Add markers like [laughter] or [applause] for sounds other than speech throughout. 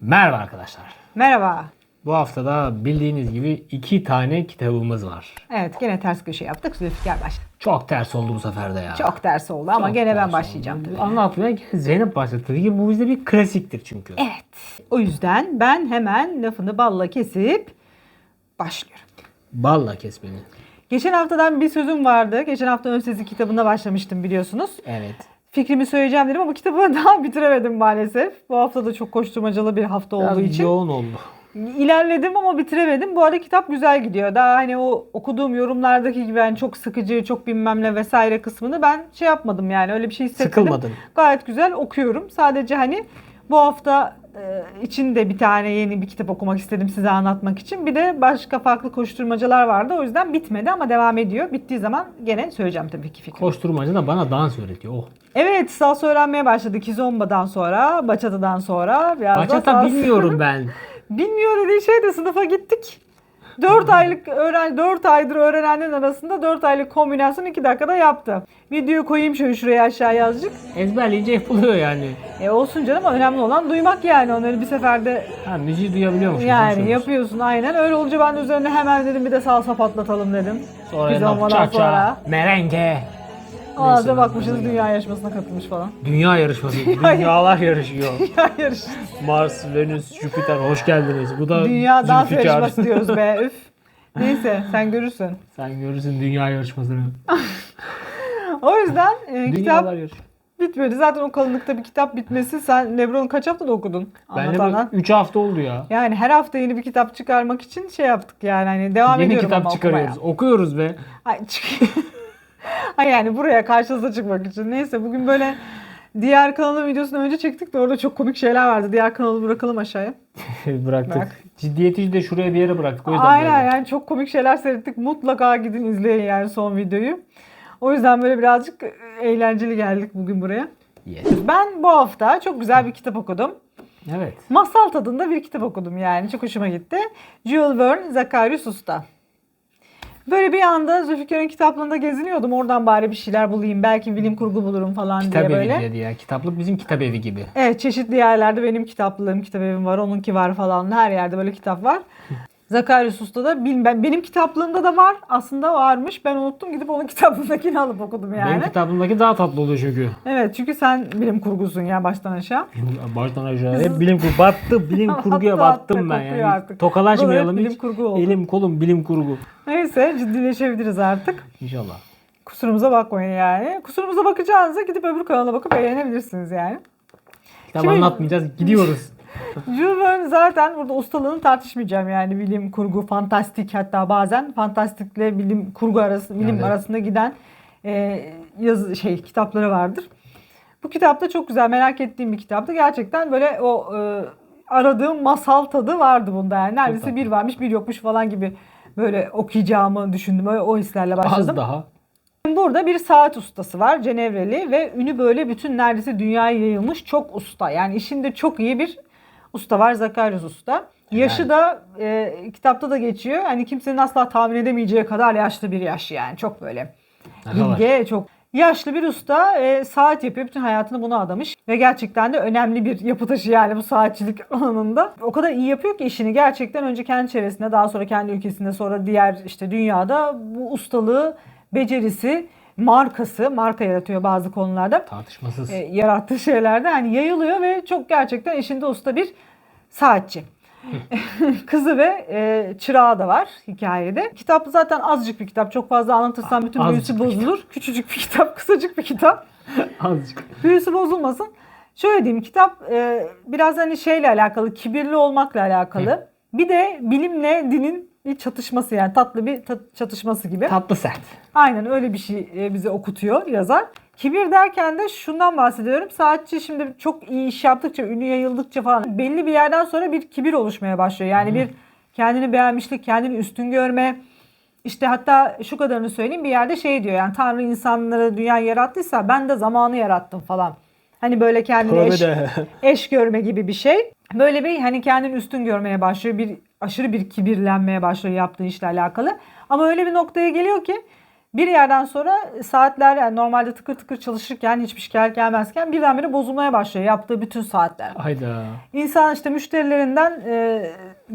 Merhaba arkadaşlar. Merhaba. Bu haftada bildiğiniz gibi iki tane kitabımız var. Evet gene ters köşe yaptık. Zülfikar başladı. Çok ters oldu bu sefer de ya. Çok ders oldu ama Çok gene ben ters başlayacağım oldu. tabii. Anlatmaya Zeynep başladı. Tabii ki bu bizde bir klasiktir çünkü. Evet. O yüzden ben hemen lafını balla kesip başlıyorum. Balla kes beni. Geçen haftadan bir sözüm vardı. Geçen hafta ön sezi kitabına başlamıştım biliyorsunuz. Evet. Fikrimi söyleyeceğim dedim ama kitabı [laughs] daha bitiremedim maalesef. Bu hafta da çok koşturmacalı bir hafta Biraz olduğu için. yoğun oldu. İlerledim ama bitiremedim. Bu arada kitap güzel gidiyor. Daha hani o okuduğum yorumlardaki gibi yani çok sıkıcı, çok bilmem ne vesaire kısmını ben şey yapmadım yani öyle bir şey hissetmedim. Sıkılmadın. Gayet güzel okuyorum. Sadece hani bu hafta için de bir tane yeni bir kitap okumak istedim size anlatmak için. Bir de başka farklı koşturmacalar vardı. O yüzden bitmedi ama devam ediyor. Bittiği zaman gene söyleyeceğim tabii ki fikrimi. Koşturmacı da bana dans öğretiyor. Oh. Evet salsa öğrenmeye başladı. Kizomba'dan sonra, Bachata'dan sonra. Biraz Bachata bilmiyorum ben. [laughs] Bilmiyor dediği şey de sınıfa gittik. 4 aylık öğren 4 aydır öğrenenlerin arasında 4 aylık kombinasyon 2 dakikada yaptı. Videoyu koyayım şöyle şuraya aşağıya azıcık. Ezberleyince yapılıyor yani. E olsun canım önemli olan duymak yani. Onları bir seferde Ha müziği duyabiliyormuşum. yani yapıyorsun aynen. Öyle olunca ben üzerine hemen dedim bir de salsa patlatalım dedim. Sonra Biz ne olmadan sonra. merenge. Ağzına bakmışız dünya yarışmasına katılmış falan. Dünya yarışması. Dünyalar [laughs] yarışıyor. Dünya yarışı. Mars, Venüs, Jüpiter hoş geldiniz. Bu da Dünya dans Zülfikar. yarışması diyoruz be [laughs] üf. Neyse sen görürsün. Sen görürsün dünya yarışmasını. O yüzden e, kitap Dünyalar. Bitmedi. Zaten o kalınlıkta bir kitap bitmesi. Sen Lebron'u kaç haftada okudun? Ben Anlatandan. de 3 hafta oldu ya. Yani her hafta yeni bir kitap çıkarmak için şey yaptık yani hani devam Yeni ediyorum kitap ama çıkarıyoruz. okumaya. Okuyoruz be. Ay çık. [laughs] [laughs] Yani buraya karşınıza çıkmak için. Neyse bugün böyle diğer kanalın videosunu önce çektik de orada çok komik şeyler vardı. Diğer kanalı bırakalım aşağıya. [laughs] Bıraktık. Bırak. Ciddiyeti de şuraya bir yere bıraktık. O yüzden Aynen böyle. yani çok komik şeyler seyrettik. Mutlaka gidin izleyin yani son videoyu. O yüzden böyle birazcık eğlenceli geldik bugün buraya. Yes. Ben bu hafta çok güzel bir kitap okudum. Evet. Masal tadında bir kitap okudum yani. Çok hoşuma gitti. Jules Verne, Zacharias Usta. Böyle bir anda Zülfikar'ın kitaplığında geziniyordum. Oradan bari bir şeyler bulayım. Belki bilim kurgu bulurum falan Kitap diye evi böyle. dedi ya. Kitaplık bizim kitap evi gibi. Evet çeşitli yerlerde benim kitaplığım, kitap evim var. Onunki var falan. Her yerde böyle kitap var. Zacharias Usta da bilmem, benim kitaplığımda da var. Aslında varmış. Ben unuttum gidip onun [laughs] kitaplığındakini alıp okudum yani. Benim kitabımdaki daha tatlı oluyor çünkü. Evet çünkü sen bilim kurgusun ya baştan aşağı. Baştan aşağı hep bilim kurgu. Battı bilim [laughs] kurguya Battı, attı, battım ben yani. artık. Tokalaşmayalım hiç. bilim kurgu oldu. Elim kolum bilim kurgu. Neyse ciddileşebiliriz artık. İnşallah. Kusurumuza bakmayın yani. Kusurumuza bakacağınıza gidip öbür kanala bakıp eğlenebilirsiniz yani. Kitap Şimdi- anlatmayacağız. Gidiyoruz. Jules zaten burada ustalığını tartışmayacağım yani bilim kurgu, fantastik hatta bazen fantastikle bilim kurgu arası bilim Evet. arasında giden e, yazı şey kitapları vardır. Bu kitap da çok güzel merak ettiğim bir kitaptı. Gerçekten böyle o e, aradığım masal tadı vardı bunda yani. Neredeyse bir varmış bir yokmuş falan gibi böyle okuyacağımı düşündüm. Öyle o hislerle başladım. Az daha. Burada bir saat ustası var Cenevreli ve ünü böyle bütün neredeyse dünyaya yayılmış çok usta. Yani işinde çok iyi bir usta var Zakarias Usta. Yaşı da e, kitapta da geçiyor. Hani kimsenin asla tahmin edemeyeceği kadar yaşlı bir yaş yani. Çok böyle bilge, çok yaşlı bir usta e, saat yapıyor. Bütün hayatını buna adamış. Ve gerçekten de önemli bir yapı taşı yani bu saatçilik [laughs] alanında. O kadar iyi yapıyor ki işini gerçekten önce kendi çevresinde daha sonra kendi ülkesinde sonra diğer işte dünyada bu ustalığı, becerisi, markası, marka yaratıyor bazı konularda. Tartışmasız. E, yarattığı şeylerde hani yayılıyor ve çok gerçekten işinde usta bir saatçi. [laughs] Kızı ve e, çırağı da var hikayede. Kitap zaten azıcık bir kitap. Çok fazla anlatırsam bütün Azıcık büyüsü bozulur. Küçücük bir kitap, [laughs] kısacık bir kitap. [laughs] Azıcık. Büyüsü bozulmasın. Şöyle diyeyim kitap e, biraz hani şeyle alakalı, kibirli olmakla alakalı. Bir de bilimle dinin bir çatışması yani tatlı bir ta- çatışması gibi. Tatlı sert. Aynen öyle bir şey e, bize okutuyor yazar. Kibir derken de şundan bahsediyorum. Saatçi şimdi çok iyi iş yaptıkça, ünü yayıldıkça falan belli bir yerden sonra bir kibir oluşmaya başlıyor. Yani bir kendini beğenmişlik, kendini üstün görme. İşte hatta şu kadarını söyleyeyim bir yerde şey diyor yani Tanrı insanları dünyayı yarattıysa ben de zamanı yarattım falan. Hani böyle kendini eş, eş görme gibi bir şey. Böyle bir hani kendini üstün görmeye başlıyor. Bir aşırı bir kibirlenmeye başlıyor yaptığı işle alakalı. Ama öyle bir noktaya geliyor ki bir yerden sonra saatler yani normalde tıkır tıkır çalışırken hiçbir şikayet gelmezken birdenbire bozulmaya başlıyor yaptığı bütün saatler. Hayda. İnsan işte müşterilerinden e,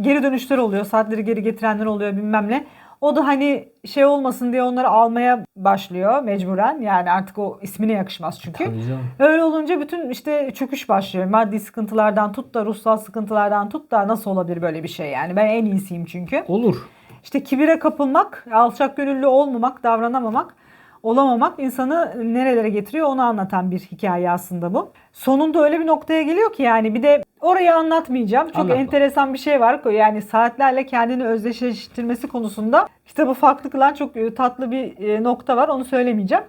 geri dönüşler oluyor. Saatleri geri getirenler oluyor bilmem ne. O da hani şey olmasın diye onları almaya başlıyor mecburen. Yani artık o ismine yakışmaz çünkü. Öyle olunca bütün işte çöküş başlıyor. Maddi sıkıntılardan tut da ruhsal sıkıntılardan tut da nasıl olabilir böyle bir şey yani. Ben en iyisiyim çünkü. Olur. İşte kibire kapılmak, alçak gönüllü olmamak, davranamamak, olamamak insanı nerelere getiriyor onu anlatan bir hikaye aslında bu. Sonunda öyle bir noktaya geliyor ki yani bir de orayı anlatmayacağım. Çok Anlatma. enteresan bir şey var. Yani saatlerle kendini özdeşleştirmesi konusunda kitabı farklı kılan çok e, tatlı bir e, nokta var. Onu söylemeyeceğim.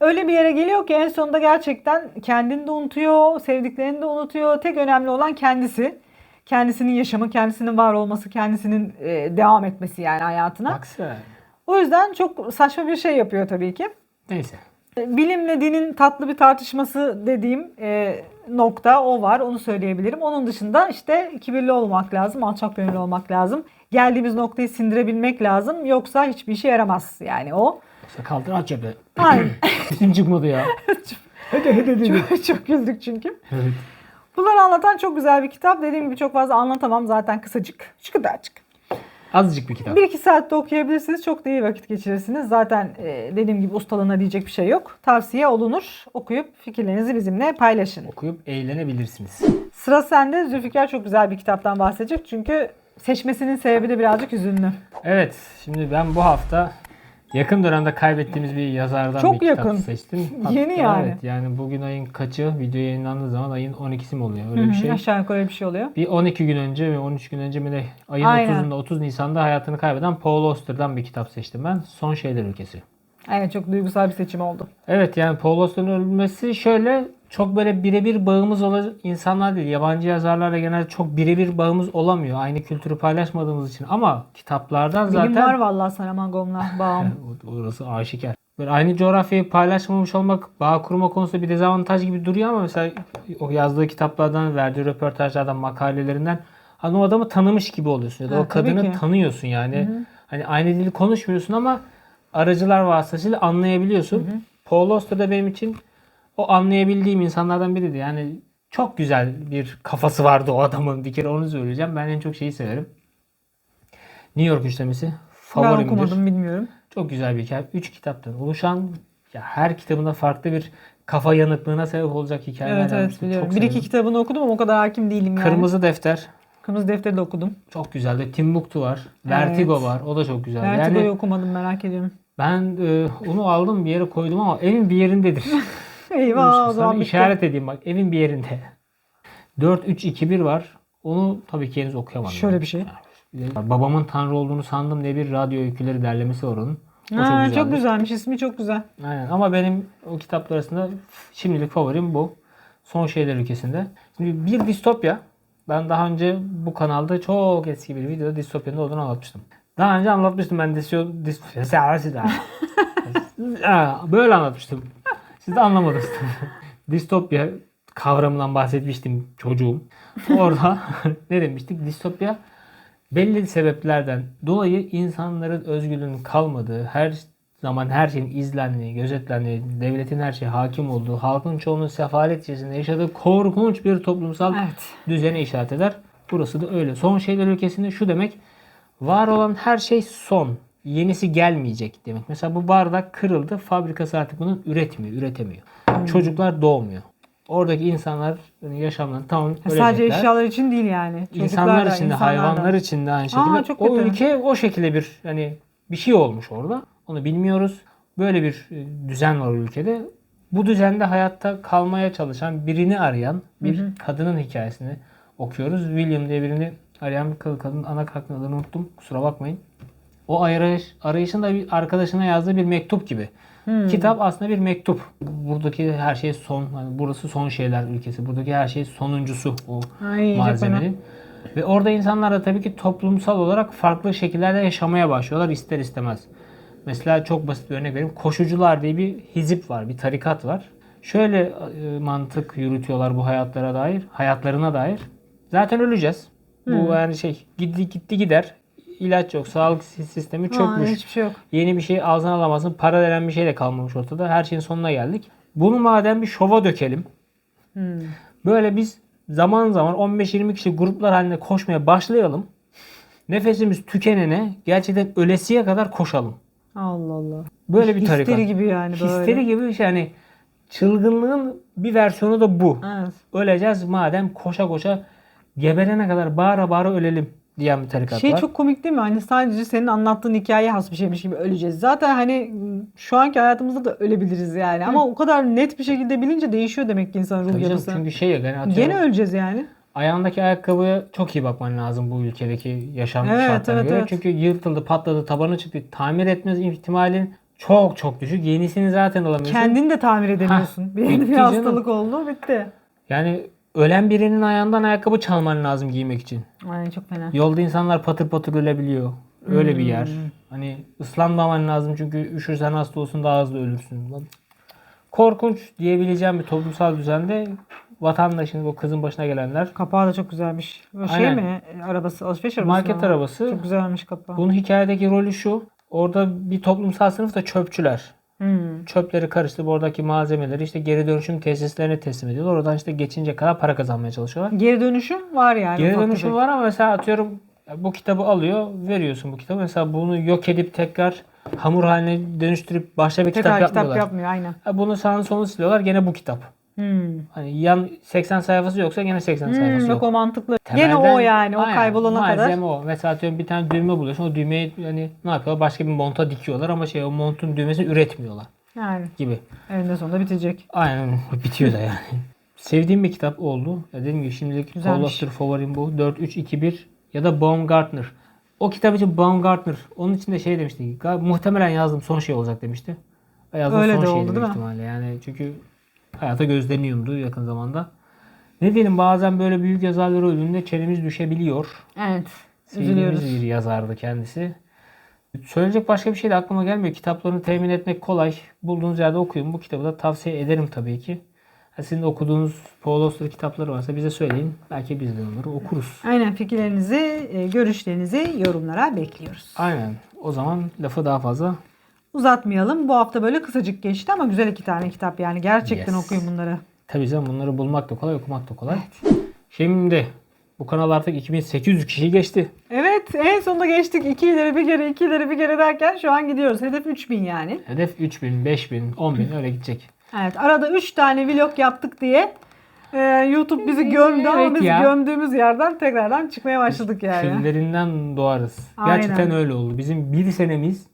Öyle bir yere geliyor ki en sonunda gerçekten kendini de unutuyor, sevdiklerini de unutuyor. Tek önemli olan kendisi. Kendisinin yaşamı, kendisinin var olması, kendisinin e, devam etmesi yani hayatına. Bak sen. O yüzden çok saçma bir şey yapıyor tabii ki. Neyse. Bilimle dinin tatlı bir tartışması dediğim e, nokta o var. Onu söyleyebilirim. Onun dışında işte kibirli olmak lazım, alçak gönüllü olmak lazım. Geldiğimiz noktayı sindirebilmek lazım. Yoksa hiçbir işe yaramaz yani o. Yoksa kaldır aç cebi. Aynen. [clears throat] Sesim çıkmadı ya. [laughs] hadi hadi hadi. çok, çok güldük çünkü. Evet. Bunları anlatan çok güzel bir kitap. Dediğim gibi çok fazla anlatamam zaten kısacık. Şu kadarcık. Azıcık bir kitap. Bir iki saatte okuyabilirsiniz. Çok da iyi vakit geçirirsiniz. Zaten e, dediğim gibi ustalığına diyecek bir şey yok. Tavsiye olunur. Okuyup fikirlerinizi bizimle paylaşın. Okuyup eğlenebilirsiniz. Sıra sende. Zülfikar çok güzel bir kitaptan bahsedecek. Çünkü seçmesinin sebebi de birazcık hüzünlü. Evet. Şimdi ben bu hafta yakın dönemde kaybettiğimiz bir yazardan Çok bir kitap yakın. seçtim. Yeni yani. Evet yani bugün ayın kaçı? Video yayınlandığı zaman ayın 12'si mi oluyor? Öyle bir şey. Aşağı yukarı öyle bir şey oluyor. Bir 12 gün önce ve 13 gün önce mi de ayın Aynen. 30'unda 30 Nisan'da hayatını kaybeden Paul Auster'dan bir kitap seçtim ben. Son Şeyler Ülkesi. Aynen çok duygusal bir seçim oldu. Evet yani Paul Auster'ın ölmesi şöyle çok böyle birebir bağımız olan insanlar değil. Yabancı yazarlarla genelde çok birebir bağımız olamıyor. Aynı kültürü paylaşmadığımız için. Ama kitaplardan Bilim zaten var vallahi Saramangom'la [laughs] bağım. orası aşikar. Böyle aynı coğrafyayı paylaşmamış olmak bağ kurma konusunda bir dezavantaj gibi duruyor ama mesela o yazdığı kitaplardan, verdiği röportajlardan, makalelerinden hani o adamı tanımış gibi oluyorsun ya da Ha, o kadını tanıyorsun yani. Hani aynı dili konuşmuyorsun ama aracılar vasıtasıyla anlayabiliyorsun. Paul Auster da benim için o anlayabildiğim insanlardan biriydi. Yani çok güzel bir kafası vardı o adamın. Bir kere onu söyleyeceğim. Ben en çok şeyi severim. New York üçlemesi. ben Favorimdir. okumadım bilmiyorum. Çok güzel bir hikaye. Üç kitaptan oluşan ya her kitabında farklı bir kafa yanıklığına sebep olacak hikayeler Evet evet biliyorum. Çok Bir iki kitabını okudum ama o kadar hakim değilim yani. Kırmızı Defter. Kırmızı defteri de okudum. Çok güzeldi. Timbuktu var. Vertigo var. O da çok güzel. Vertigo'yu Yani okumadım merak ediyorum. ben e, onu aldım bir yere koydum ama evin bir yerindedir. [laughs] Eyvah o zaman bitti. işaret edeyim bak. Evin bir yerinde. 4 3 2 1 var. Onu tabii ki henüz okuyamadım. Şöyle bir şey. De Babamın Tanrı olduğunu sandım diye bir radyo öyküleri derlemesi var onun. O Ha, çok çok, güzelmiş ismi çok güzel. Aynen ama benim o kitaplar arasında şimdilik favorim bu. Son Şeyler Ülkesi'nde. Şimdi bir distopya. Ben daha önce bu kanalda çok eski bir videoda distopyanın olduğunu anlatmıştım. Daha önce anlatmıştım ben distopya. distopya [laughs] böyle anlatmıştım. Siz de anlamadınız. [laughs] distopya kavramından bahsetmiştim çocuğum. Orada [laughs] ne demiştik? Distopya belli sebeplerden dolayı insanların özgürlüğünün kalmadığı, her zaman her şeyin izlendiği, gözetlendiği, devletin her şeye hakim olduğu, halkın çoğunun sefalet içerisinde yaşadığı korkunç bir toplumsal Evet. düzene işaret eder. Burası da öyle. Son şeyler ülkesinde şu demek, var olan her şey son. Yenisi gelmeyecek demek. Mesela bu bardak kırıldı. Fabrikası artık bunu üretmiyor, üretemiyor. Çocuklar doğmuyor. Oradaki insanlar yaşamlarını tamam Sadece ölecekler. eşyalar için değil yani. Çocuklar İnsanlar da, için de da. hayvanlar için de aynı şekilde. Aa, çok o kötü. ülke o şekilde bir hani bir şey olmuş orada. Onu bilmiyoruz. Böyle bir e, düzen var ülkede. Bu düzende hayatta kalmaya çalışan birini arayan bir kadının hikayesini okuyoruz. William diye birini arayan bir kadın. Ana karakterin adını unuttum. Kusura bakmayın. O arayış, arayışında bir arkadaşına yazdığı bir mektup gibi. Hmm. Kitap aslında bir mektup. Buradaki her şey son. Hani burası son şeyler ülkesi. Buradaki her şey sonuncusu o Ay, malzemenin. Ve orada insanlar da tabii ki toplumsal olarak farklı şekillerde yaşamaya başlıyorlar ister istemez. Mesela çok basit bir örnek vereyim. Koşucular diye bir hizip var, bir tarikat var. Şöyle e, mantık yürütüyorlar bu hayatlara dair, hayatlarına dair. Zaten öleceğiz. Bu yani şey gitti gitti gider. İlaç yok, sağlık sistemi Aa, çökmüş. hiçbir şey yok. Yeni bir şey ağzına alamazsın. Para denen bir şey de kalmamış ortada. Her şeyin sonuna geldik. Bunu madem bir şova dökelim. Hmm. Böyle biz zaman zaman 15-20 kişi gruplar halinde koşmaya başlayalım. Nefesimiz tükenene gerçekten ölesiye kadar koşalım. Allah Allah. Böyle bir tarikat. Histeri gibi yani böyle. Histeri gibi bir şey. Yani çılgınlığın bir versiyonu da bu. Evet. Öleceğiz madem koşa koşa geberene kadar bağıra bağıra ölelim diyen bir tarikat Şey var. çok komik değil mi? Hani sadece senin anlattığın hikayeye has bir şeymiş gibi öleceğiz. Zaten hani şu anki hayatımızda da ölebiliriz yani. Ama o kadar net bir şekilde bilince değişiyor demek ki insanın ruh canım, yapısı. çünkü şey yok. Yani atıyorum, Gene öleceğiz yani. ayağındaki ayakkabıya çok iyi bakman lazım bu ülkedeki yaşam Evet, şartlarına evet, göre. evet. Çünkü yırtıldı, patladı, tabanı çıktı. Tamir etmez ihtimalin çok çok düşük. Yenisini zaten alamıyorsun. Kendini de tamir edemiyorsun. bir, bitti bir canım. hastalık oldu bitti. Yani ölen birinin ayağından ayakkabı çalman lazım giymek için. Ay çok fena. Yolda insanlar patır patır ölebiliyor. Öyle bir yer. Hmm. Hani ıslanmaman lazım çünkü üşürsen hasta olsun daha hızlı ölürsün. Lan. Korkunç diyebileceğim bir toplumsal düzende vatandaşın o kızın başına gelenler Kapağı da çok güzelmiş. O şey Aynen. mi? Arabası, alışveriş arabası market mı? arabası. Çok güzelmiş kapağı. Bunun hikayedeki rolü şu. Orada bir toplumsal sınıf da çöpçüler. Hmm. Çöpleri karıştırıp oradaki malzemeleri işte geri dönüşüm tesislerine teslim ediyorlar. Oradan işte geçince kadar para kazanmaya çalışıyorlar. Geri dönüşüm var yani. Geri dönüşüm var ama mesela atıyorum bu kitabı alıyor, veriyorsun bu kitabı. Mesela bunu yok edip tekrar hamur haline dönüştürüp başka bir Tekrar kitap kitap, yapmıyorlar. yapmıyor aynen. Bunu sağını solunu siliyorlar gene bu kitap. Hmm. Hani yan 80 sayfası yoksa gene 80 Hmm, sayfası yok yok. o mantıklı. Gene Temelden- o yani o Aynen, kaybolana kadar. Malzeme o. Mesela atıyorum bir tane düğme buluyorsun. O düğmeyi hani ne yapıyorlar? Başka bir monta dikiyorlar ama şey o montun düğmesini üretmiyorlar Yani gibi. eninde sonunda bitecek. Aynen bitiyor da yani. [laughs] Sevdiğim bir kitap oldu. Ya dediğim gibi şimdilik Güzelmiş. Favorim bu. 4-3-2-1 ya da Baumgartner. O kitap için Baumgartner. Onun için de şey demişti. Muhtemelen yazdım son şey olacak demişti. Yazdım Öyle son de şey oldu, değil mi? Yani çünkü hayata gözleniyordu yakın zamanda. Ne diyelim bazen böyle büyük yazarları önünde çenemiz düşebiliyor. Evet. Sevdiğimiz bir yazardı kendisi. Söyleyecek başka bir şey de aklıma gelmiyor. Kitaplarını temin etmek kolay. Bulduğunuz yerde okuyun. Bu kitabı da tavsiye ederim tabii ki. Sizin okuduğunuz Paul Auster kitapları varsa bize söyleyin. Belki biz de onları okuruz. Aynen fikirlerinizi, e, görüşlerinizi yorumlara bekliyoruz. Aynen. O zaman lafı daha fazla Uzatmayalım. Bu hafta böyle kısacık geçti ama güzel iki tane kitap yani. Gerçekten Yes. okuyun bunları. Tabii canım bunları bulmak da kolay, okumak da kolay. Şimdi bu kanal artık 2800 kişi geçti. Evet en sonunda geçtik. İki ileri bir geri, iki ileri bir geri derken şu an gidiyoruz. Hedef 3000 yani. Hedef 3000, 5000, 10000 öyle gidecek. Evet arada 3 tane vlog yaptık diye e, YouTube bizi gömdü ama Evet biz ya. gömdüğümüz yerden tekrardan çıkmaya başladık yani. Küllerinden doğarız. Aynen. Gerçekten öyle oldu. Bizim bir senemiz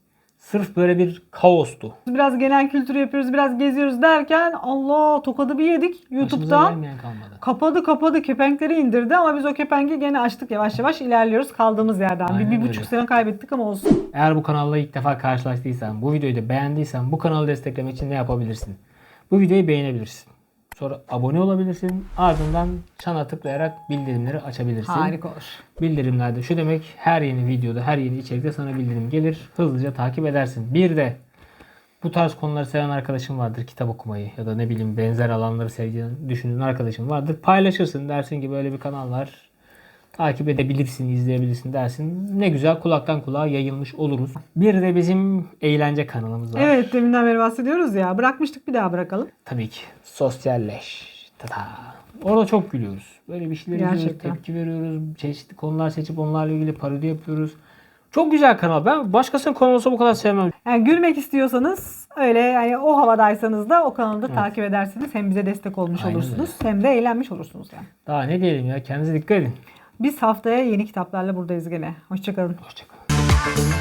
sırf böyle bir kaostu. Biraz genel kültür yapıyoruz, biraz geziyoruz derken Allah tokadı bir yedik YouTube'dan. gelmeyen kalmadı. Kapadı kapadı kepenkleri indirdi ama biz o kepengi gene açtık yavaş yavaş ilerliyoruz kaldığımız yerden. bir, Aynen bir öyle. buçuk sene kaybettik ama olsun. Eğer bu kanalla ilk defa karşılaştıysan, bu videoyu da beğendiysen bu kanalı desteklemek için ne yapabilirsin? Bu videoyu beğenebilirsin. Sonra abone olabilirsin. Ardından çana tıklayarak bildirimleri açabilirsin. Harika olur. Bildirimlerde şu demek her yeni videoda, her yeni içerikte sana bildirim gelir. Hızlıca takip edersin. Bir de bu tarz konuları seven arkadaşın vardır. Kitap okumayı ya da ne bileyim benzer alanları sevdiğin, düşündüğün arkadaşın vardır. Paylaşırsın. Dersin ki böyle bir kanal var. Takip edebilirsin, izleyebilirsin dersin. Ne güzel kulaktan kulağa yayılmış oluruz. Bir de bizim eğlence kanalımız var. Evet deminden beri bahsediyoruz ya. Bırakmıştık bir daha bırakalım. Tabii ki. Sosyalleş. Tada. Orada çok gülüyoruz. Böyle bir şeyler izliyoruz, tepki veriyoruz. Çeşitli konular seçip onlarla ilgili parodi yapıyoruz. Çok güzel kanal. Ben başkasının kanalı olsa bu kadar sevmem. Yani gülmek istiyorsanız öyle yani o havadaysanız da o kanalı da takip edersiniz. Hem bize destek olmuş Aynen olursunuz hem de eğlenmiş olursunuz yani. Daha ne diyelim ya. Kendinize dikkat edin. Biz haftaya yeni kitaplarla buradayız gene. Hoşçakalın. Hoşçakalın.